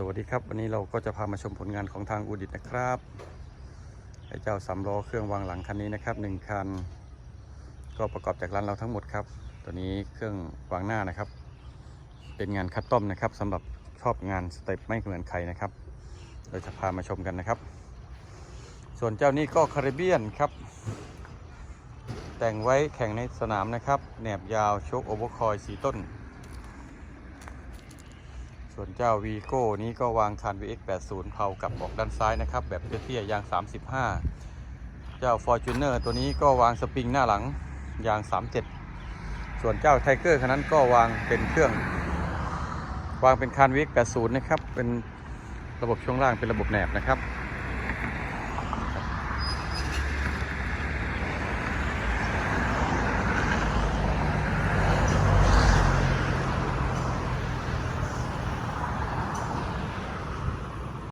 สวัสดีครับ วันนี้เราก็จะพามาชมผลงานของทางอูดิตนะครับไอ้เจ้าสามล้อเครื่องวางหลังคันนี้นะครับหนึ่งคัน ก็ประกอบจากร้านเราทั้งหมดครับ ตัวนี้เครื่องวางหน้านะครับ เป็นงานคัดต้อมนะครับสำหรับชอบงานสเต็ปไม่เหมือนใครนะครับ เราจะพามาชมกันนะครับ ส่วนเจ้านี้ก็คาริเบียนครับ แต่งไว้แข่งในสนามนะครับแหนบยาวโชคโอเวอร์คอยสีต้น ส่วนเจ้าวีโก้นี้ก็วางคาน VX 80 เผากับออกด้านซ้ายนะครับ แบบเตี้ยๆยาง 35 เจ้า Fortuner ตัวนี้ก็วางสปริงหน้าหลังยาง 37 ส่วนเจ้าไทเกอร์คันนั้นก็วางเป็นเครื่อง วางเป็นคาน VX 80 นะครับ เป็นระบบช่วงล่างเป็นระบบแหนบนะครับ